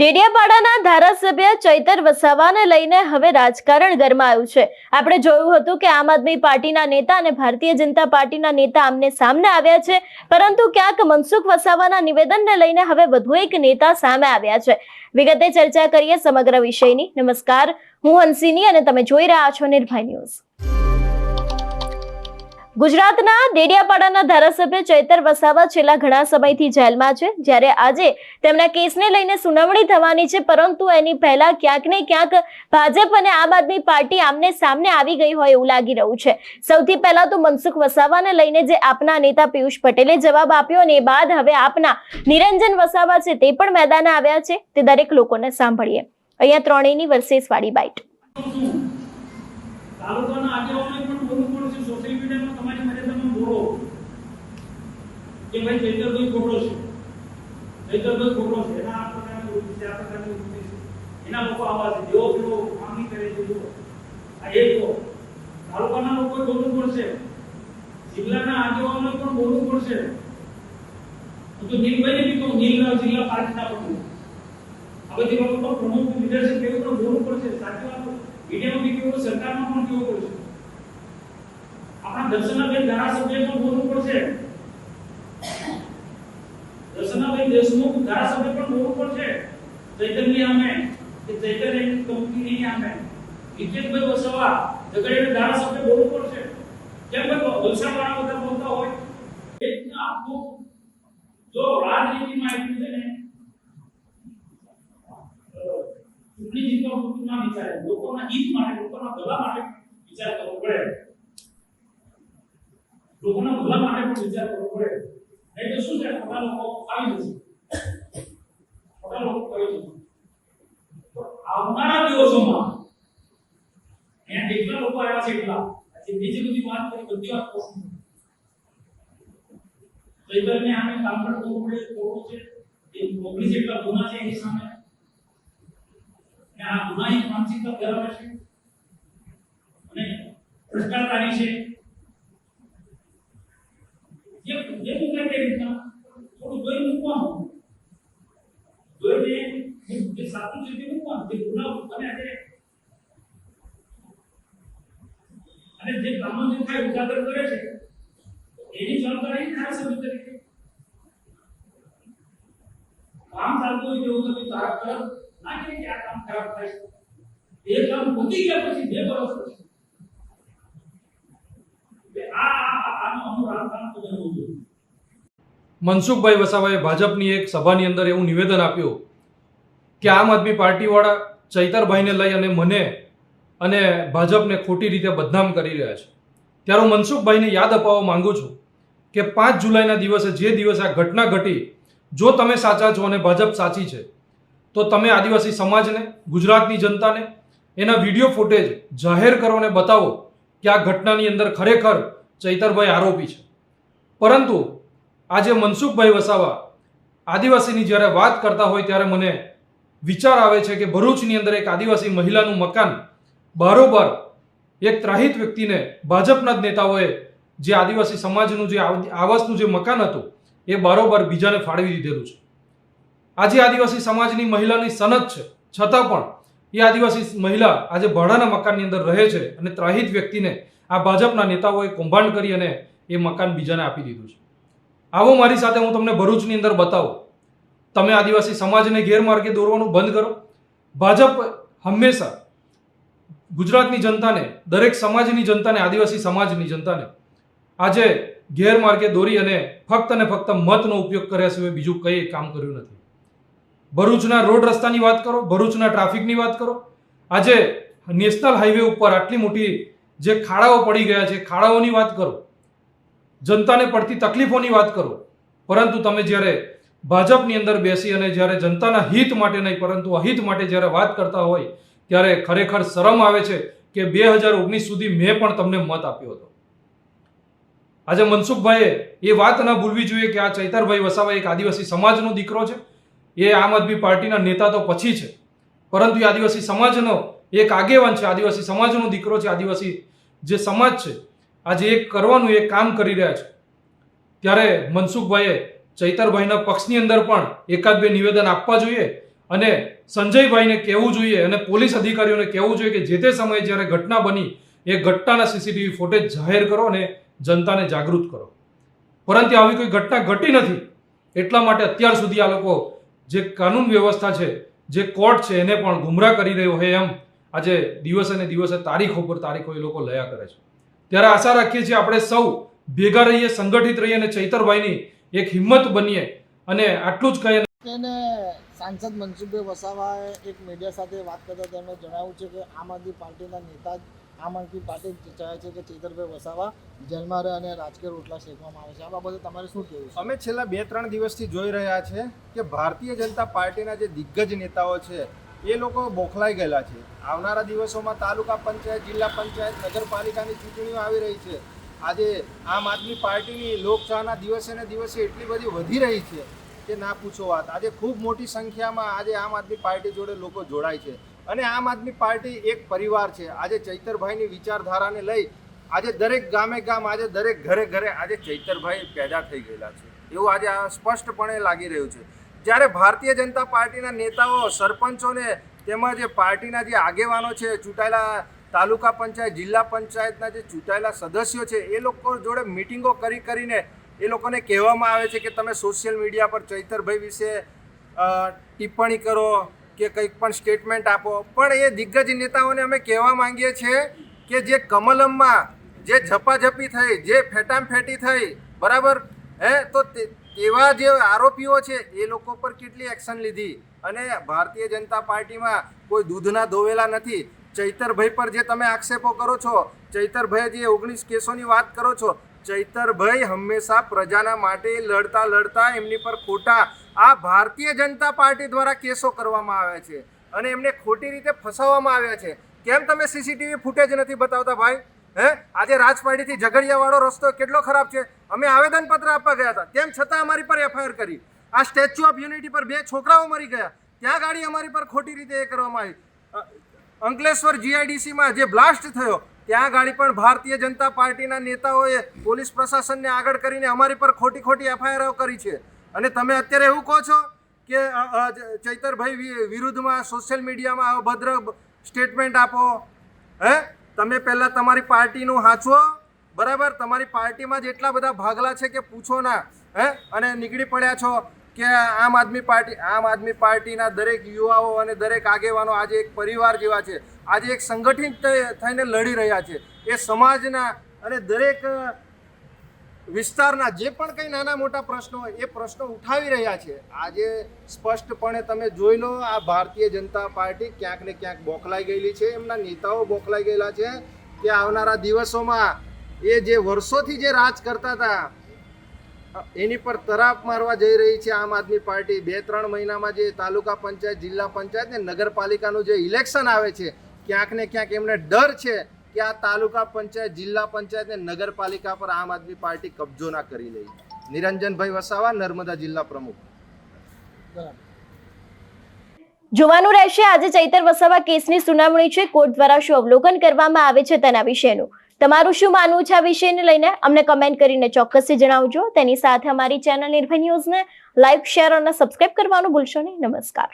ડેડિયાપાડાના ધારાસભ્ય ચૈતર વસાવાને લઈને હવે રાજકારણ ગરમાયું છે. આપણે જોયું હતું કે આમ આદમી પાર્ટીના નેતા અને ભારતીય જનતા પાર્ટીના નેતા આમને સામે આવ્યા છે, પરંતુ ક્યાંક મનસુખ વસાવાના નિવેદનને લઈને હવે વધુ એક નેતા સામે આવ્યા છે. વિગતે ચર્ચા કરીએ સમગ્ર વિષયની. નમસ્કાર, હું હંસિની અને તમે જોઈ રહ્યા છો નિર્ભય ન્યૂઝ. ગુજરાતના દેડિયાપાડાના ધારાસભ્ય ચૈતર વસાવા છેલ્લા ઘણા સમયથી જેલમાં છે. જ્યારે આજે તેમના કેસને લઈને સુનાવણી થવાની છે, પરંતુ એની પહેલા ક્યાંક ને ક્યાંક ભાજપ અને આમ આદમી પાર્ટી આમને સામને આવી ગઈ હોય એવું લાગી રહ્યું છે. સૌથી પહેલા તો મનસુખ વસાવાને લઈને જે આપના નેતા પિયુષ પટેલે જવાબ આપ્યો અને એ બાદ હવે આપના નિરંજન વસાવા છે તે પણ મેદાને આવ્યા છે. તે દરેક લોકોને સાંભળીએ. અહીંયા ત્રણેયની વર્સેસ વાળી બાઇટ. તાલુકાના આગેવાનોએ પણ બોલવું પડશે સોશિયલ મીડિયામાં તમારી મર્યાદામાં બોલો. કે ભાઈ ચૈતરભાઈ ખોટો છે. ચૈતરભાઈ ખોટો છે. એના આ પ્રકારની વૃત્તિ છે, આ પ્રકારની વૃત્તિ છે. એના લોકો આવા છે. જેવો પેલો માંગણી કરે છે, જુઓ. આ એક તાલુકાના લોકોએ બોલવું પડશે જિલ્લાના આગેવાનોએ પણ બોલવું પડશે હું તો નીલભાઈને બી કહું નીલ જિલ્લા પાર્ટીના પ્રમુખ. આ બધી બાબતો પ્રમુખ લીડરશિપ એવું પણ બોલવું પડશે સાચી વાત મીડિયામાં બી કેવું સરકારમાં પણ કેવું પડશે આપણા દર્શનાબેન ધારાસભ્ય પણ બોલવું પડશે. દર્શનાબેન દેશમુખ ધારાસભ્ય પણ બોલવું પડશે. ચૈતન્ય આમે કે ચૈતન્ય એની કંપનીની આમે વિજયભાઈ વસાવા ઝઘડે ધારાસભ્ય બોલવું પડશે. કેમ ભાઈ વલસાડવાળા બધા બોલતા હોય. એ રીતના આખું જો રાજનીતિમાં એટલું છે ને ચૂંટણી જીતવા પૂરતું ના વિચારે. લોકોના હિત માટે, લોકોના ભલા માટે વિચાર કરવો પડે. લોકોના ભલા માટે પણ વિચાર કરવો પડે. નહીં તો શું છે? ખોટા લોકો આવી જશે. ખોટા લોકો આવી જશે. આવનારા દિવસોમાં અહીંયા જેટલા લોકો આવ્યા છે એટલા? જે બીજી બધી વાત કરી, બધી વાત પસંદ ચૈતન્ય આમે કામ પણ કરવું પડે કરવું છે. એ ઓગણીસ જેટલા ગુના છે એની સામે. અને જે જે જે સાચું થાય કરે છે, એની જવાબદારી ધારાસભ્ય તરીકે કામ ચાલતું હોય તેવું તમે તારા તરફ ના કે ખરાબ થાય. એ કામ પતી ગયા પછી બે વર્ષ મનસુખભાઈ વસાવાએ ભાજપની એક સભાની અંદર એવું નિવેદન આપ્યું કે આમ આદમી પાર્ટીવાળા ચૈતરભાઈને લઈ અને મને અને ભાજપને ખોટી રીતે બદનામ કરી રહ્યા છે. ત્યારે હું મનસુખભાઈને યાદ અપાવવા માંગુ છું કે પાંચ જુલાઈના દિવસે જે દિવસે આ ઘટના ઘટી, જો તમે સાચા છો અને ભાજપ સાચી છે તો તમે આદિવાસી સમાજને, ગુજરાતની જનતાને એના વીડિયો ફૂટેજ જાહેર કરો અને બતાવો કે આ ઘટનાની અંદર ખરેખર ચૈતરભાઈ આરોપી છે. પરંતુ આજે મનસુખભાઈ વસાવા આદિવાસીની જ્યારે વાત કરતા હોય ત્યારે મને વિચાર આવે છે કે ભરૂચની અંદર એક આદિવાસી મહિલાનું મકાન બારોબાર એક ત્રાહિત વ્યક્તિને ભાજપના જ નેતાઓએ જે આદિવાસી સમાજનું જે આવાસનું જે મકાન હતું એ બારોબાર બીજાને ફાળવી દીધેલું છે. આજે આદિવાસી સમાજની મહિલાની સનદ છે. છતાં પણ એ આદિવાસી મહિલા આજે ભાડાના મકાનની અંદર રહે છે અને ત્રાહિત વ્યક્તિને આ ભાજપના નેતાઓએ કૌભાંડ કરી અને એ મકાન બીજાને આપી દીધું છે. આવો મારી સાથે હું તમને ભરૂચની અંદર બતાવું. તમે આદિવાસી સમાજને ગેરમાર્ગે દોરવાનું બંધ કરો. ભાજપ હંમેશા ગુજરાતની જનતાને, દરેક સમાજની જનતાને, આદિવાસી સમાજની જનતાને આજે ગેરમાર્ગે દોરી અને ફક્ત અને ફક્ત મતનો ઉપયોગ કર્યા સિવાય બીજું કંઈ કામ કર્યું નથી. ભરૂચના રોડ રસ્તાની વાત કરો, ભરૂચના ટ્રાફિકની વાત કરો. આજે નેશનલ હાઈવે ઉપર આટલી મોટી જે ખાડાઓ પડી ગયા છે, ખાડાઓની વાત કરો. જનતાને પડતી તકલીફોની વાત કરો. પરંતુ તમે જ્યારે ભાજપની અંદર બેસી અને જ્યારે જનતાના હિત માટે નહીં, પરંતુ અહિત માટે જ્યારે વાત કરતા હોય, ત્યારે ખરેખર શરમ આવે છે કે બે હજાર ઓગણીસ સુધી મેં પણ તમને મત આપ્યો હતો. આજે મનસુખભાઈએ એ વાત ન ભૂલવી જોઈએ કે આ ચૈતરભાઈ વસાવા એક આદિવાસી સમાજનો દીકરો છે. એ આમ આદમી પાર્ટીના નેતા તો પછી છે. પરંતુ એ આદિવાસી સમાજનો એક આગેવાન છે, આદિવાસી સમાજનો દીકરો છે, આદિવાસી જે સમાજ છે, આજે એક કરવાનું, એક કામ કરી રહ્યા છે. ત્યારે મનસુખભાઈએ ચૈતરભાઈના પક્ષની અંદર પણ એકાદ બે નિવેદન આપવા જોઈએ અને સંજયભાઈને કહેવું જોઈએ અને પોલીસ અધિકારીઓને કહેવું જોઈએ કે જે તે સમયે જ્યારે ઘટના બની, એ ઘટનાના સીસીટીવી ફૂટેજ જાહેર કરો અને જનતાને જાગૃત કરો. પરંતુ આવી કોઈ ઘટના ઘટી નથી, એટલા માટે અત્યાર સુધી આ લોકો જે કાનૂન વ્યવસ્થા છે, જે કોર્ટ છે, એને પણ ગુમરાહ કરી રહ્યો હોય એમ આજે દિવસે ને દિવસે તારીખો પર તારીખો એ લોકો લયા કરે છે. ત્યારે આશા રાખીએ છીએ આપણે સૌ ભેગા રહીએ, સંગઠિત રહીએ અને ચૈતરભાઈની એક હિંમત બનીએ અને આટલું જ કહીએ તેને સાંસદ મનસુખભાઈ વસાવાએ એક મીડિયા સાથે વાત કરતા તેમણે જણાવ્યું છે કે આમ આદમી પાર્ટીના નેતા આમ આદમી પાર્ટી ચાહે છે કે ચેતરભાઈ વસાવા જેલમાં રહે અને રાજકીય રોટલા શેકવામાં આવે છે. આ બાબતે તમારે શું કહેવું અમે છેલ્લા બે ત્રણ દિવસથી જોઈ રહ્યા છે કે ભારતીય જનતા પાર્ટીના જે દિગ્ગજ નેતાઓ છે, એ લોકો બોખલાઈ ગયેલા છે. આવનારા દિવસોમાં તાલુકા પંચાયત, જિલ્લા પંચાયત, નગરપાલિકાની ચૂંટણીઓ આવી રહી છે. આજે આમ આદમી પાર્ટીની લોકચાહના દિવસે ને દિવસે એટલી બધી વધી રહી છે કે ના પૂછો વાત. આજે ખૂબ મોટી સંખ્યામાં આજે આમ આદમી પાર્ટી જોડે લોકો જોડાય છે. અને આમ આદમી પાર્ટી એક પરિવાર છે. આજે ચૈતરભાઈની વિચારધારાને લઈ આજે દરેક ગામે ગામ, આજે દરેક ઘરે ઘરે આજે ચૈતરભાઈ પેદા થઈ ગયેલા છે. એવું આજે સ્પષ્ટપણે લાગી રહ્યું છે. જ્યારે ભારતીય જનતા પાર્ટીના નેતાઓ સરપંચોને તેમજ પાર્ટીના જે આગેવાનો છે, ચૂંટાયેલા તાલુકા પંચાયત, જિલ્લા પંચાયતના જે ચૂંટાયેલા સદસ્યો છે, એ લોકો જોડે મિટિંગો કરી કરીને એ લોકોને કહેવામાં આવે છે કે તમે સોશિયલ મીડિયા પર ચૈતરભાઈ વિશે ટિપ્પણી કરો કે કંઈક પણ સ્ટેટમેન્ટ આપો. પણ એ દિગ્ગજ નેતાઓને અમે કહેવા માંગીએ છીએ કે જે કમલમમાં જે ઝપાઝપી થઈ, જે ફેટામફેટી થઈ, બરાબર? હે? તે- તેવા જે આરોપીઓ છે, એ લોકો પર કેટલી એક્શન લીધી? અને ભારતીય જનતા પાર્ટીમાં કોઈ દૂધના ધોવેલા નથી. ચૈતરભાઈ પર જે તમે આક્ષેપો કરો છો ચૈતરભાઈ જે ઓગણીસ કેસોની વાત કરો છો, ચૈતરભાઈ હંમેશા પ્રજાના માટે લડતા લડતા એમની પર ખોટા આ ભારતીય જનતા પાર્ટી દ્વારા કેસો કરવામાં આવ્યા છે અને એમને ખોટી રીતે ફસાવવામાં આવ્યા છે. કેમ તમે સીસીટીવી ફૂટેજ નથી બતાવતા ભાઈ? હે? આજે રાજપાડીથી ઝઘડિયાવાળો રસ્તો કેટલો ખરાબ છે? અમે આવેદનપત્ર આપવા ગયા હતા. તેમ છતાં અમારી પર એફઆઈઆર કરી. આ સ્ટેચ્યુ ઓફ યુનિટી પર બે છોકરાઓ મરી ગયા. ત્યાં ગાડી અમારી પર ખોટી રીતે એ કરવામાં આવી. અંકલેશ્વર જીઆઈડીસીમાં જે બ્લાસ્ટ થયો, ત્યાં ગાડી પણ ભારતીય જનતા પાર્ટીના નેતાઓએ, પોલીસ પ્રશાસનને આગળ કરીને અમારી પર ખોટી ખોટી એફઆઈઆર કરી છે. અને તમે અત્યારે એવું કહો છો કે ચૈતરભાઈ વિરુદ્ધમાં સોશિયલ મીડિયામાં અભદ્ર સ્ટેટમેન્ટ આપો. હે? તમે પહેલાં તમારી પાર્ટીનું હાંચવો. બરાબર? તમારી પાર્ટીમાં જ એટલા બધા ભાગલા છે કે પૂછો ના. હે? અને નીકળી પડ્યા છો કે આમ આદમી પાર્ટી, આમ આદમી પાર્ટીના દરેક યુવાઓ અને દરેક આગેવાનો આજે એક પરિવાર જેવા છે. આજે એક સંગઠિત થઈને લડી રહ્યા છે. એ સમાજના અને દરેક વિસ્તારના જે પણ કંઈ નાના મોટા પ્રશ્નો હોય, એ પ્રશ્નો ઉઠાવી રહ્યા છે. આજે સ્પષ્ટપણે તમે જોઈ લો, આ ભારતીય જનતા પાર્ટી ક્યાંક ને ક્યાંક બોખલાઈ ગયેલી છે, એમના નેતાઓ બોખલાઈ ગયેલા છે કે આવનારા દિવસોમાં એ જે વર્ષોથી જે રાજ કરતા હતા, એની પર તરાપ મારવા જઈ રહી છે આમ આદમી પાર્ટી. બે, ત્રણ મહિનામાં જે તાલુકા પંચાયત, જિલ્લા પંચાયત ને નગરપાલિકાનું જે ઇલેક્શન આવે છે, ક્યાંક ને ક્યાંક એમને ડર છે કે આ તાલુકા પંચાયત, જિલ્લા પંચાયત ને નગરપાલિકા પર આમ આદમી પાર્ટી કબજો ના કરી લઈ નિરંજનભાઈ વસાવા, નર્મદા જિલ્લા પ્રમુખ. જોવાનું રહેશે, આજે ચૈતર વસાવા કેસની સુનાવણી છે. કોર્ટ દ્વારા શું અવલોકન કરવામાં આવે છે તેના વિશેનું. તમારું શું માનવું છે આ વિષયને લઈને? અમને કમેન્ટ કરીને ચોક્કસથી જણાવજો. તેની સાથે અમારી ચેનલ નિર્ભય ન્યૂઝને લાઇક શેર અને સબસ્ક્રાઇબ કરવાનું ભૂલશો નહીં. નમસ્કાર.